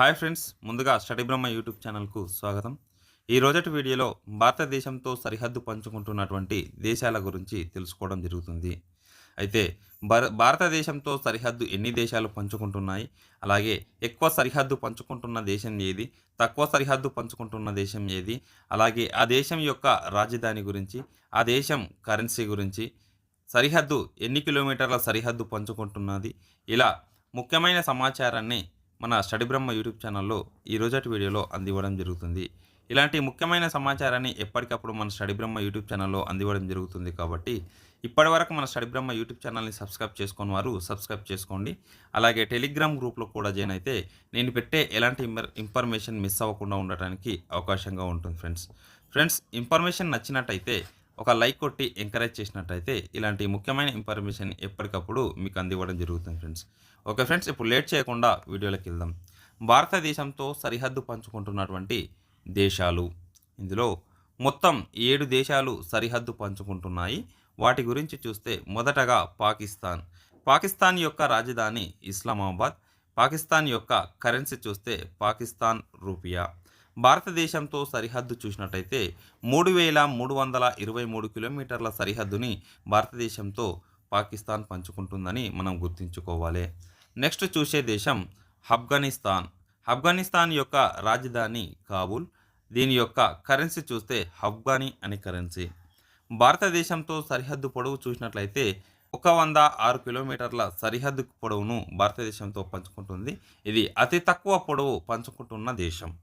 Hi friends ముందుగా study Brahma YouTube ఛానల్కు స్వాగతం. ఈ రోజటి వీడియోలో భారతదేశంతో సరిహద్దు పంచుకుంటున్నటువంటి దేశాల గురించి తెలుసుకోవడం జరుగుతుంది. అయితే భార భారతదేశంతో సరిహద్దు ఎన్ని దేశాలు పంచుకుంటున్నాయి? అలాగే ఎక్కువ సరిహద్దు పంచుకుంటున్న దేశం ఏది? తక్కువ సరిహద్దు పంచుకుంటున్న దేశం ఏది? అలాగే ఆ దేశం యొక్క రాజధాని గురించి ఆ దేశం కరెన్సీ గురించి సరిహద్దు ఎన్ని కిలోమీటర్ల సరిహద్దు పంచుకుంటున్నది? ఇలా ముఖ్యమైన సమాచారాన్ని మన స్టడీ బ్రహ్మ యూట్యూబ్ ఛానల్లో ఈ రోజటి వీడియోలో అందివ్వడం జరుగుతుంది. ఇలాంటి ముఖ్యమైన సమాచారాన్ని ఎప్పటికప్పుడు మన స్టడీ బ్రహ్మ యూట్యూబ్ ఛానల్లో అందివ్వడం జరుగుతుంది కాబట్టి ఇప్పటివరకు మన స్టడీ బ్రహ్మ యూట్యూబ్ ఛానల్ని సబ్స్క్రైబ్ చేసుకుని వారు సబ్స్క్రైబ్ చేసుకోండి. అలాగే టెలిగ్రామ్ గ్రూప్లో కూడా జాయిన్ అయితే నేను పెట్టే ఎలాంటి ఇన్ఫర్మేషన్ మిస్ అవ్వకుండా ఉండటానికి అవకాశంగా ఉంటుంది ఫ్రెండ్స్. ఫ్రెండ్స్ ఇన్ఫర్మేషన్ నచ్చినట్టయితే ఒక లైక్ కొట్టి ఎంకరేజ్ చేసినట్టయితే ఇలాంటి ముఖ్యమైన ఇన్ఫర్మేషన్ ఎప్పటికప్పుడు మీకు అందివ్వడం జరుగుతుంది ఫ్రెండ్స్. ఓకే ఫ్రెండ్స్ ఇప్పుడు లేట్ చేయకుండా వీడియోలోకి వెళ్దాం. భారతదేశంతో సరిహద్దు పంచుకుంటున్నటువంటి దేశాలు. ఇందులో మొత్తం ఏడు దేశాలు సరిహద్దు పంచుకుంటున్నాయి. వాటి గురించి చూస్తే మొదటగా పాకిస్తాన్. పాకిస్తాన్ యొక్క రాజధాని ఇస్లామాబాద్. పాకిస్తాన్ యొక్క కరెన్సీ చూస్తే పాకిస్తాన్ రూపియా. భారతదేశంతో సరిహద్దు చూసినట్టయితే మూడు వేల మూడు వందల ఇరవై మూడు కిలోమీటర్ల సరిహద్దుని భారతదేశంతో పాకిస్తాన్ పంచుకుంటుందని మనం గుర్తుంచుకోవాలి. నెక్స్ట్ చూసే దేశం ఆఫ్ఘనిస్తాన్. ఆఫ్ఘనిస్తాన్ యొక్క రాజధాని కాబూల్. దీని యొక్క కరెన్సీ చూస్తే ఆఫ్ఘనీ అనే కరెన్సీ. భారతదేశంతో సరిహద్దు పొడవు చూసినట్లయితే ఒక వంద ఆరు కిలోమీటర్ల సరిహద్దు పొడవును భారతదేశంతో పంచుకుంటుంది. ఇది అతి తక్కువ పొడవు పంచుకుంటున్న దేశం.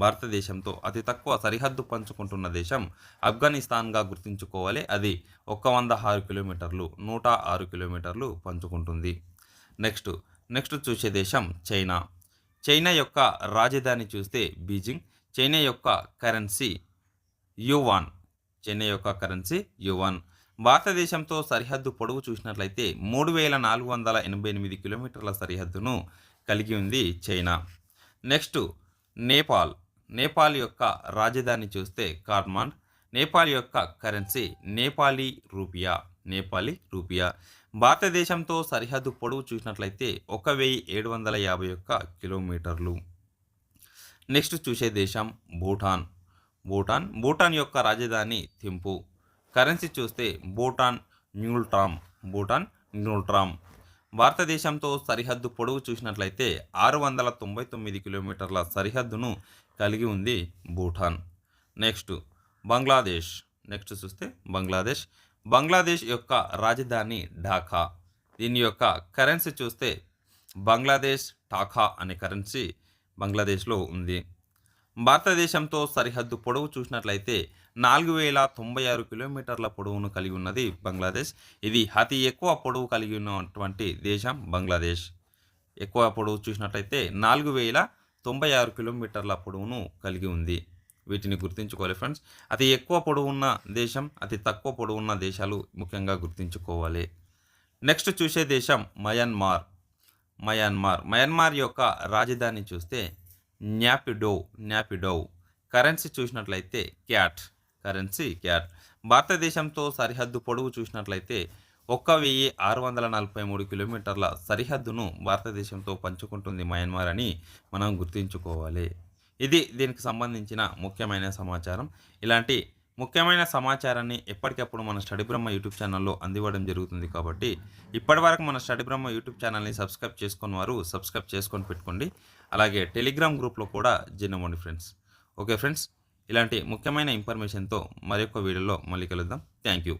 భారతదేశంతో అతి తక్కువ సరిహద్దు పంచుకుంటున్న దేశం ఆఫ్ఘనిస్తాన్గా గుర్తుంచుకోవాలి. అది ఒక వంద ఆరు కిలోమీటర్లు నూట ఆరు కిలోమీటర్లు పంచుకుంటుంది. నెక్స్ట్ నెక్స్ట్ చూసే దేశం చైనా. చైనా యొక్క రాజధాని చూస్తే బీజింగ్ చైనా యొక్క కరెన్సీ యువాన్. చైనా యొక్క కరెన్సీ యువాన్. భారతదేశంతో సరిహద్దు పొడవు చూసినట్లయితే మూడు వేల నాలుగు వందల ఎనభై ఎనిమిది కిలోమీటర్ల సరిహద్దును కలిగి ఉంది చైనా. నెక్స్ట్ నేపాల్. నేపాల్ యొక్క రాజధాని చూస్తే కాట్మాండ్ నేపాల్ యొక్క కరెన్సీ నేపాలీ రూపియా నేపాలీ రూపియా. భారతదేశంతో సరిహద్దు పొడవు చూసినట్లయితే ఒక వెయ్యి ఏడు వందల యాభై ఒక్క కిలోమీటర్లు. నెక్స్ట్ చూసే దేశం భూటాన్. భూటాన్ భూటాన్ యొక్క రాజధాని థింపు. కరెన్సీ చూస్తే భూటాన్ న్యూల్ట్రామ్ భూటాన్ న్యూల్ట్రామ్. భారతదేశంతో సరిహద్దు పొడవు చూసినట్లయితే ఆరు వందల తొంభై తొమ్మిది కిలోమీటర్ల సరిహద్దును కలిగి ఉంది భూటాన్. నెక్స్ట్ బంగ్లాదేశ్. నెక్స్ట్ చూస్తే బంగ్లాదేశ్. బంగ్లాదేశ్ యొక్క రాజధాని ఢాకా. దీని యొక్క కరెన్సీ చూస్తే బంగ్లాదేశ్ టాకా అనే కరెన్సీ బంగ్లాదేశ్లో ఉంది. భారతదేశంతో సరిహద్దు పొడవు చూసినట్లయితే నాలుగు వేల తొంభై ఆరు కిలోమీటర్ల పొడవును కలిగి ఉన్నది బంగ్లాదేశ్. ఇది అతి ఎక్కువ పొడవు కలిగి ఉన్నటువంటి దేశం బంగ్లాదేశ్. ఎక్కువ పొడవు చూసినట్లయితే నాలుగు వేల తొంభై ఆరు కిలోమీటర్ల పొడవును కలిగి ఉంది. వీటిని గుర్తుంచుకోవాలి ఫ్రెండ్స్. అతి ఎక్కువ పొడవున్న దేశం అతి తక్కువ పొడవున్న దేశాలు ముఖ్యంగా గుర్తుంచుకోవాలి. నెక్స్ట్ చూసే దేశం మయన్మార్. మయన్మార్. మయన్మార్ యొక్క రాజధాని చూస్తే న్యాపిడో న్యాపిడో. కరెన్సీ చూసినట్లయితే క్యాట్. Currency kyat. భారతదేశంతో సరిహద్దు పొడవు చూసినట్లయితే ఒక్క వెయ్యి ఆరు వందల నలభై మూడు కిలోమీటర్ల సరిహద్దును భారతదేశంతో పంచుకుంటుంది మయన్మార్ అని మనం గుర్తుంచుకోవాలి. ఇది దీనికి సంబంధించిన ముఖ్యమైన సమాచారం. ఇలాంటి ముఖ్యమైన సమాచారాన్ని ఎప్పటికప్పుడు మన స్టడీ బ్రహ్మ యూట్యూబ్ ఛానల్లో అందివ్వడం జరుగుతుంది కాబట్టి ఇప్పటివరకు మన స్టడీ బ్రహ్మ యూట్యూబ్ ఛానల్ని సబ్స్క్రైబ్ చేసుకుని వారు సబ్స్క్రైబ్ చేసుకొని పెట్టుకోండి. అలాగే టెలిగ్రామ్ గ్రూప్లో కూడా జాయిన్ అవ్వండి ఫ్రెండ్స్. ఓకే ఫ్రెండ్స్ ఇలాంటి ముఖ్యమైన ఇన్ఫర్మేషన్తో మరొక వీడియోలో మళ్ళీ కలుద్దాం. Thank you